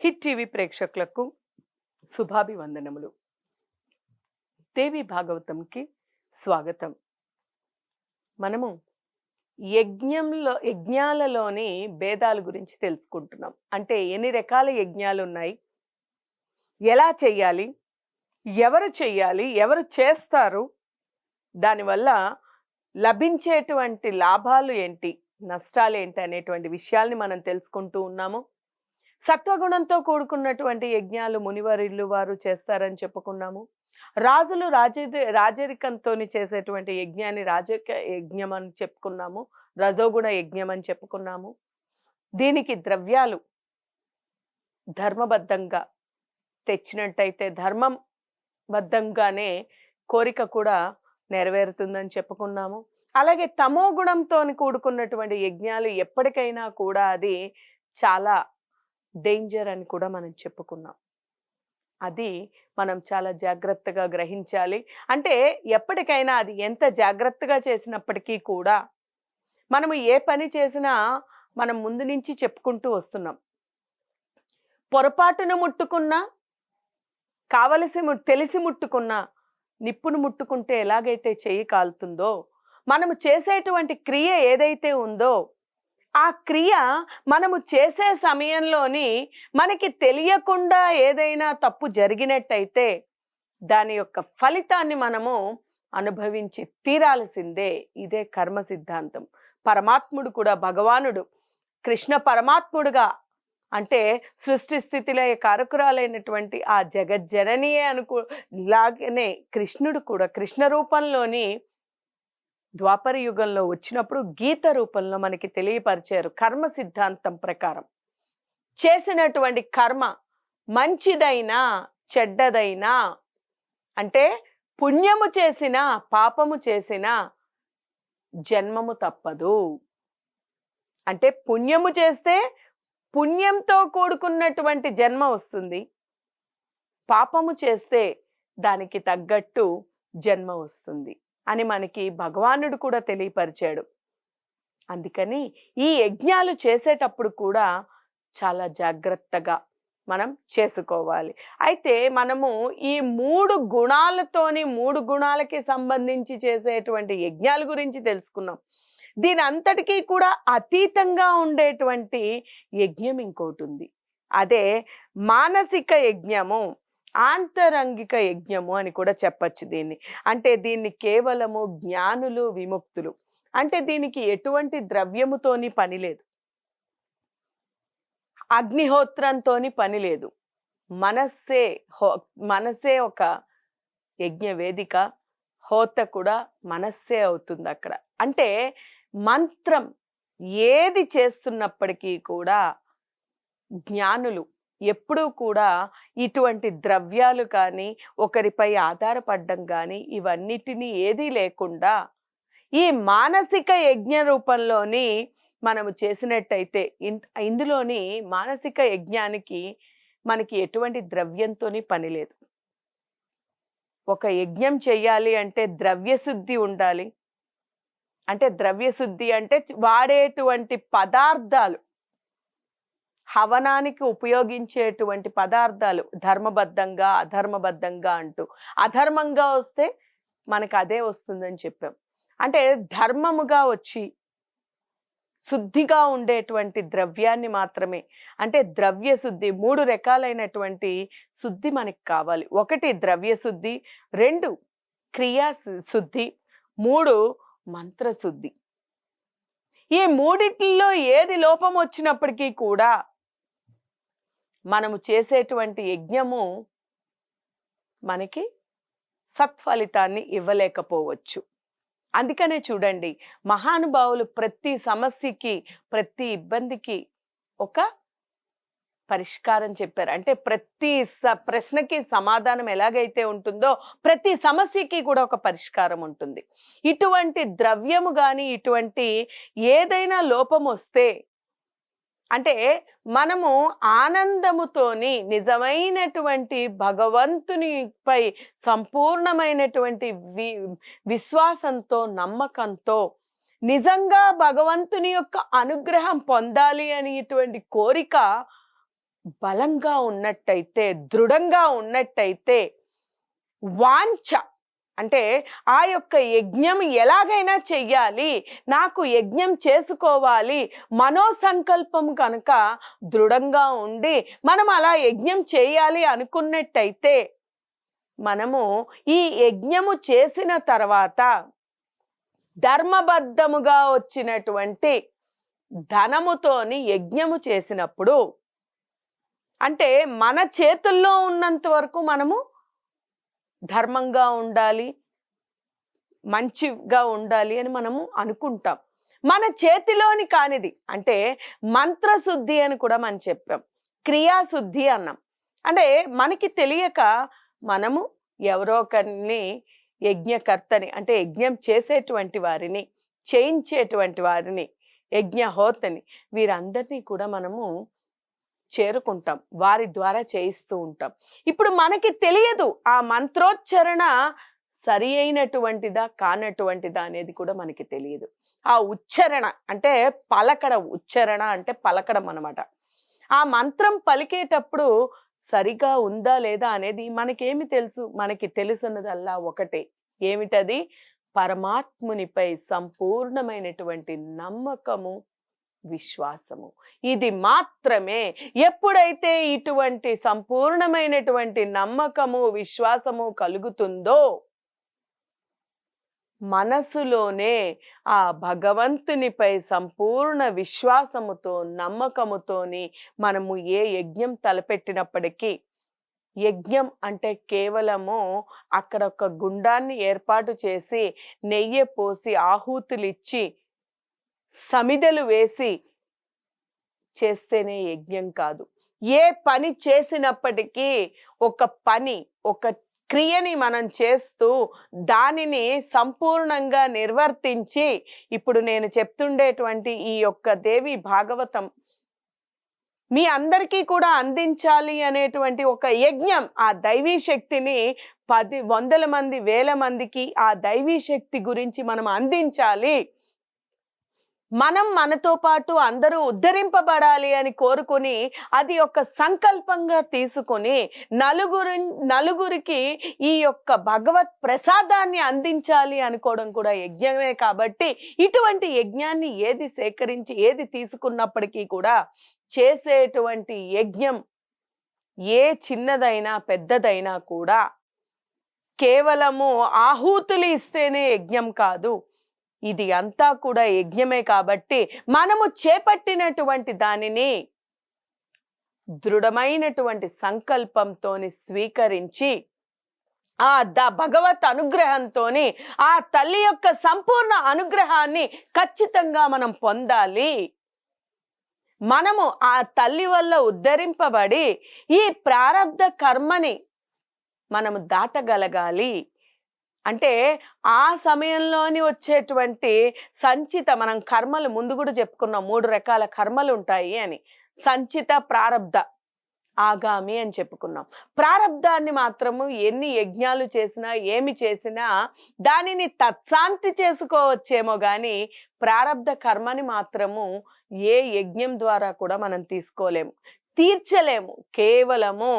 Hit TV ప్రేక్షకులకు శుభాభివందనములు. దేవి భాగవతంకి స్వాగతం. మనము యజ్ఞంలో యజ్ఞాలలోని భేదాల గురించి తెలుసుకుంటున్నాం. అంటే ఎన్ని రకాల యజ్ఞాలు ఉన్నాయి? ఎలా చెయ్యాలి ఎవరు చెయ్యాలి ఎవరు చేస్తారు? దానివల్ల లభించేటువంటి లాభాలు ఏంటి? నష్టాలు ఏంటి? అనేటువంటి విషయాల్ని మనం తెలుసుకుంటూ ఉన్నాము. సత్వగుణంతో కూడుకున్నటువంటి యజ్ఞాలు మునివరిల్లు వారు చేస్తారని చెప్పుకున్నాము. రాజులు రాజరి రాజరికంతో చేసేటువంటి యజ్ఞాన్ని రాజరిక యజ్ఞం అని చెప్పుకున్నాము. రజోగుణ యజ్ఞం అని చెప్పుకున్నాము. దీనికి ద్రవ్యాలు ధర్మబద్ధంగా తెచ్చినట్టయితే ధర్మం బద్ధంగానే కోరిక కూడా నెరవేరుతుందని చెప్పుకున్నాము. అలాగే తమో గుణంతో కూడుకున్నటువంటి యజ్ఞాలు ఎప్పటికైనా కూడా అది చాలా డేంజర్ అని కూడా మనం చెప్పుకున్నాం. అది మనం చాలా జాగ్రత్తగా గ్రహించాలి. అంటే ఎప్పటికైనా అది ఎంత జాగ్రత్తగా చేసినప్పటికీ కూడా మనము ఏ పని చేసినా మనం ముందు నుంచి చెప్పుకుంటూ వస్తున్నాం. పొరపాటును ముట్టుకున్నా కావలసి తెలిసి ముట్టుకున్నా నిప్పును ముట్టుకుంటే ఎలాగైతే చెయ్యి కాలుతుందో మనము చేసేటువంటి క్రియ ఏదైతే ఉందో ఆ క్రియ మనము చేసే సమయంలోని మనకి తెలియకుండా ఏదైనా తప్పు జరిగినట్టయితే దాని యొక్క ఫలితాన్ని మనము అనుభవించి తీరాల్సిందే. ఇదే కర్మ సిద్ధాంతం. పరమాత్ముడు కూడా భగవానుడు. కృష్ణ పరమాత్ముడుగా అంటే సృష్టి స్థితిలో కారకురాలైనటువంటి ఆ జగజ్జననియే అనుకో లాగనే కృష్ణుడు కూడా కృష్ణ రూపంలోని ద్వాపర యుగంలో వచ్చినప్పుడు గీత రూపంలో మనకి తెలియపరిచారు కర్మ సిద్ధాంతం ప్రకారం. చేసినటువంటి కర్మ మంచిదైనా చెడ్డదైనా అంటే పుణ్యము చేసిన పాపము చేసిన జన్మము తప్పదు. అంటే పుణ్యము చేస్తే పుణ్యంతో కూడుకున్నటువంటి జన్మ వస్తుంది. పాపము చేస్తే దానికి తగ్గట్టు జన్మ వస్తుంది. అని మనకి భగవానుడు కూడా తెలియపరిచాడు. అందుకని ఈ యజ్ఞాలు చేసేటప్పుడు కూడా చాలా జాగ్రత్తగా మనం చేసుకోవాలి. అయితే మనము ఈ మూడు గుణాలతోని మూడు గుణాలకి సంబంధించి చేసేటువంటి యజ్ఞాల గురించి తెలుసుకున్నాం. దీని అంతటికీ కూడా అతీతంగా ఉండేటువంటి యజ్ఞం ఇంకోటి ఉంది. అదే మానసిక యజ్ఞము. ఆంతరంగిక యజ్ఞము అని కూడా చెప్పచ్చు దీన్ని. అంటే దీన్ని కేవలము జ్ఞానులు విముక్తులు. అంటే దీనికి ఎటువంటి ద్రవ్యముతోని పని లేదు. అగ్నిహోత్రంతోని పని లేదు. మనస్సే హో మనస్సే ఒక యజ్ఞ వేదిక హోత కూడా మనస్సే అవుతుంది అక్కడ. అంటే మంత్రం ఏది చేస్తున్నప్పటికీ కూడా జ్ఞానులు ఎప్పుడూ కూడా ఇటువంటి ద్రవ్యాలు కానీ ఒకరిపై ఆధారపడడం కానీ ఇవన్నిటినీ ఏదీ లేకుండా ఈ మానసిక యజ్ఞ రూపంలోని మనము చేసినట్టయితే ఇందులోని మానసిక యజ్ఞానికి మనకి ఎటువంటి ద్రవ్యంతోని పని లేదు. ఒక యజ్ఞం చేయాలి అంటే ద్రవ్యశుద్ధి ఉండాలి. అంటే ద్రవ్యశుద్ధి అంటే వాడేటువంటి పదార్థాలు హవనానికి ఉపయోగించేటువంటి పదార్థాలు ధర్మబద్ధంగా అధర్మబద్ధంగా అంటూ. అధర్మంగా వస్తే మనకు అదే వస్తుందని చెప్పాం. అంటే ధర్మముగా వచ్చి శుద్ధిగా ఉండేటువంటి ద్రవ్యాన్ని మాత్రమే. అంటే ద్రవ్య శుద్ధి మూడు రకాలైనటువంటి శుద్ధి మనకి కావాలి. ఒకటి ద్రవ్య శుద్ధి రెండు క్రియా శుద్ధి మూడు మంత్రశుద్ధి ఈ మూడిట్లో ఏది లోపం వచ్చినప్పటికీ కూడా మనము చేసేటువంటి యజ్ఞము మనకి సత్ఫలితాన్ని ఇవ్వలేకపోవచ్చు. అందుకనే చూడండి మహానుభావులు ప్రతి సమస్యకి ప్రతి ఇబ్బందికి ఒక పరిష్కారం చెప్పారు. అంటే ప్రతి స ప్రశ్నకి సమాధానం ఎలాగైతే ఉంటుందో ప్రతి సమస్యకి కూడా ఒక పరిష్కారం ఉంటుంది. ఇటువంటి ద్రవ్యము కానీ ఇటువంటి ఏదైనా లోపం వస్తే అంటే మనము ఆనందముతోని నిజమైనటువంటి భగవంతునిపై సంపూర్ణమైనటువంటి వి విశ్వాసంతో నమ్మకంతో నిజంగా భగవంతుని యొక్క అనుగ్రహం పొందాలి అని ఇటువంటి కోరిక బలంగా ఉన్నట్టయితే దృఢంగా ఉన్నట్టయితే వాంఛ అంటే ఆ యొక్క యజ్ఞం ఎలాగైనా చెయ్యాలి నాకు యజ్ఞం చేసుకోవాలి మనోసంకల్పం కనుక దృఢంగా ఉండి మనం అలా యజ్ఞం చేయాలి అనుకున్నట్టయితే మనము ఈ యజ్ఞము చేసిన తర్వాత ధర్మబద్ధముగా వచ్చినటువంటి ధనముతోని యజ్ఞము చేసినప్పుడు అంటే మన చేతుల్లో ఉన్నంత వరకు మనము ధర్మంగా ఉండాలి మంచిగా ఉండాలి అని మనము అనుకుంటాం. మన చేతిలోని కానిది అంటే మంత్రశుద్ధి అని కూడా మనం చెప్పాం. క్రియాశుద్ధి అన్నాం. అంటే మనకి తెలియక మనము ఎవరో ఒకరిని యజ్ఞకర్తని అంటే యజ్ఞం చేసేటువంటి వారిని చేయించేటువంటి వారిని యజ్ఞహోతని వీరందరినీ కూడా మనము చేరుకుంటాం వారి ద్వారా చేయిస్తూ ఉంటాం. ఇప్పుడు మనకి తెలియదు ఆ మంత్రోచ్చరణ సరి అయినటువంటిదా కానటువంటిదా అనేది కూడా మనకి తెలియదు. ఆ ఉచ్చరణ అంటే పలకడ ఉచ్చరణ అంటే పలకడం అన్నమాట. ఆ మంత్రం పలికేటప్పుడు సరిగా ఉందా లేదా అనేది మనకేమి తెలుసు? మనకి తెలుసున్నదల్లా ఒకటే. ఏమిటది? పరమాత్మునిపై సంపూర్ణమైనటువంటి నమ్మకము విశ్వాసము. ఇది మాత్రమే. ఎప్పుడైతే ఇటువంటి సంపూర్ణమైనటువంటి నమ్మకము విశ్వాసము కలుగుతుందో మనసులోనే ఆ భగవంతునిపై సంపూర్ణ విశ్వాసముతో నమ్మకముతోని మనము ఏ యజ్ఞం తలపెట్టినప్పటికీ యజ్ఞం అంటే కేవలము అక్కడ ఒక గుండాన్ని ఏర్పాటు చేసి నెయ్యి పోసి ఆహూతులిచ్చి సమిదలు వేసి చేస్తేనే యజ్ఞం కాదు. ఏ పని చేసినప్పటికీ ఒక పని ఒక క్రియని మనం చేస్తూ దానిని సంపూర్ణంగా నిర్వర్తించి ఇప్పుడు నేను చెప్తుండేటువంటి ఈ యొక్క దేవి భాగవతం మీ అందరికీ కూడా అందించాలి అనేటువంటి ఒక యజ్ఞం ఆ దైవీ శక్తిని పది వందల మంది వేల మందికి ఆ దైవీ శక్తి గురించి మనం అందించాలి. మనం మనతో పాటు అందరూ ఉద్ధరింపబడాలి అని కోరుకొని అది ఒక సంకల్పంగా తీసుకొని నలుగురి నలుగురికి ఈ యొక్క భగవత్ ప్రసాదాన్ని అందించాలి అనుకోవడం కూడా యజ్ఞమే కాబట్టి ఇటువంటి యజ్ఞాన్ని ఏది సేకరించి ఏది తీసుకున్నప్పటికీ కూడా చేసేటువంటి యజ్ఞం ఏ చిన్నదైనా పెద్దదైనా కూడా కేవలము ఆహూతులు ఇస్తేనే యజ్ఞం కాదు. ఇది అంతా కూడా యజ్ఞమే కాబట్టి మనము చేపట్టినటువంటి దానిని దృఢమైనటువంటి సంకల్పంతోని స్వీకరించి ఆ ద భగవత్ అనుగ్రహంతోని ఆ తల్లి యొక్క సంపూర్ణ అనుగ్రహాన్ని ఖచ్చితంగా మనం పొందాలి. మనము ఆ తల్లి వల్ల ఉద్ధరింపబడి ఈ ప్రారంధ కర్మని మనము దాటగలగాలి. అంటే ఆ సమయంలోని వచ్చేటువంటి సంచిత మనం కర్మలు ముందు కూడా చెప్పుకున్నాం మూడు రకాల కర్మలు ఉంటాయి అని. సంచిత ప్రారబ్ధ ఆగామి అని చెప్పుకున్నాం. ప్రారబ్ధాన్ని మాత్రము ఎన్ని యజ్ఞాలు చేసినా ఏమి చేసినా దానిని తత్శాంతి చేసుకోవచ్చేమో కానీ ప్రారబ్ధ కర్మని మాత్రము ఏ యజ్ఞం ద్వారా కూడా మనం తీసుకోలేము. తీర్చలేము. కేవలము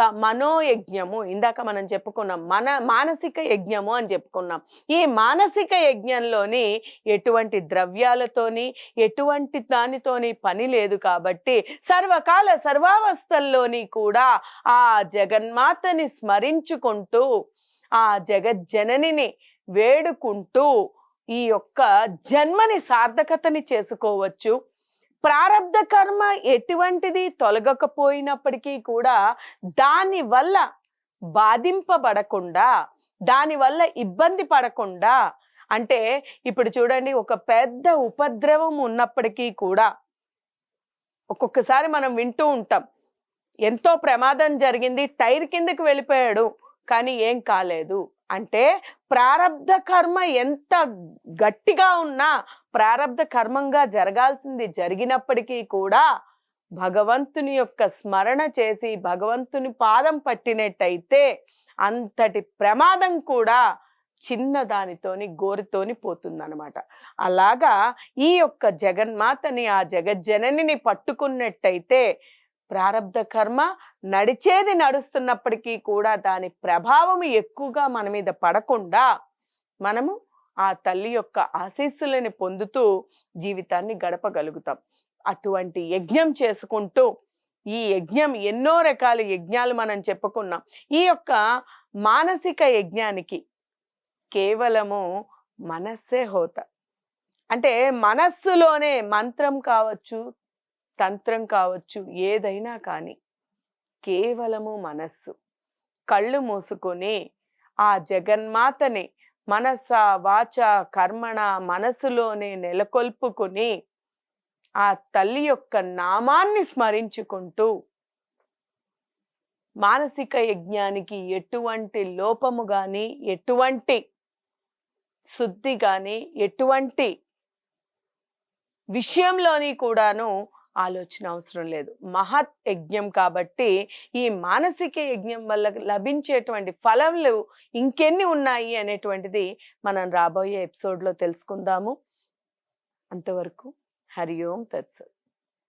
మనోయజ్ఞము. ఇందాక మనం చెప్పుకున్నాం మన మానసిక యజ్ఞము అని చెప్పుకున్నాం. ఈ మానసిక యజ్ఞంలోని ఎటువంటి ద్రవ్యాలతోని ఎటువంటి దానితోని పని లేదు కాబట్టి సర్వకాల సర్వావస్థల్లోని కూడా ఆ జగన్మాతని స్మరించుకుంటూ ఆ జగజ్జననిని వేడుకుంటూ ఈ యొక్క జన్మని సార్థకతని చేసుకోవచ్చు. ప్రారంధ కర్మ ఎటువంటిది తొలగకపోయినప్పటికీ కూడా దాని వల్ల బాధింపబడకుండా దాని వల్ల ఇబ్బంది పడకుండా అంటే ఇప్పుడు చూడండి ఒక పెద్ద ఉపద్రవం ఉన్నప్పటికీ కూడా ఒక్కొక్కసారి మనం వింటూ ఉంటాం ఎంతో ప్రమాదం జరిగింది టైర్ కిందకి వెళ్ళిపోయాడు కానీ ఏం కాలేదు. అంటే ప్రారంధ కర్మ ఎంత గట్టిగా ఉన్నా ప్రారంధ కర్మంగా జరగాల్సింది జరిగినప్పటికీ కూడా భగవంతుని యొక్క స్మరణ చేసి భగవంతుని పాదం పట్టినట్టయితే అంతటి ప్రమాదం కూడా చిన్న దానితోని గోరితోని పోతుందనమాట అలాగా ఈ యొక్క జగన్మాతని ఆ జగజ్జననిని పట్టుకున్నట్టయితే ప్రారంధ కర్మ నడిచేది నడుస్తున్నప్పటికీ కూడా దాని ప్రభావం ఎక్కువగా మన మీద పడకుండా మనము ఆ తల్లి యొక్క ఆశీస్సులని పొందుతూ జీవితాన్ని గడపగలుగుతాం. అటువంటి యజ్ఞం చేసుకుంటూ ఈ యజ్ఞం ఎన్నో రకాల యజ్ఞాలు మనం చెప్పుకున్నాం. ఈ యొక్క మానసిక యజ్ఞానికి కేవలము మనస్సే హోత. అంటే మనస్సులోనే మంత్రం కావచ్చు తంత్రం కావచ్చు ఏదైనా కానీ కేవలము మనస్సు. కళ్ళు మూసుకొని ఆ జగన్మాతని మనస వాచ కర్మణ మనసులోనే నెలకొల్పుకుని ఆ తల్లి యొక్క నామాన్ని స్మరించుకుంటూ మానసిక యజ్ఞానికి ఎటువంటి లోపము గాని ఎటువంటి శుద్ధి గాని ఎటువంటి విషయంలోని కూడాను ఆలోచన అవసరం లేదు. మహత్ యజ్ఞం కాబట్టి ఈ మానసిక యజ్ఞం వల్ల లభించేటువంటి ఫలములు ఇంకెన్ని ఉన్నాయి అనేటువంటిది మనం రాబోయే ఎపిసోడ్లో తెలుసుకుందాము. అంతవరకు హరి ఓం తత్సత్.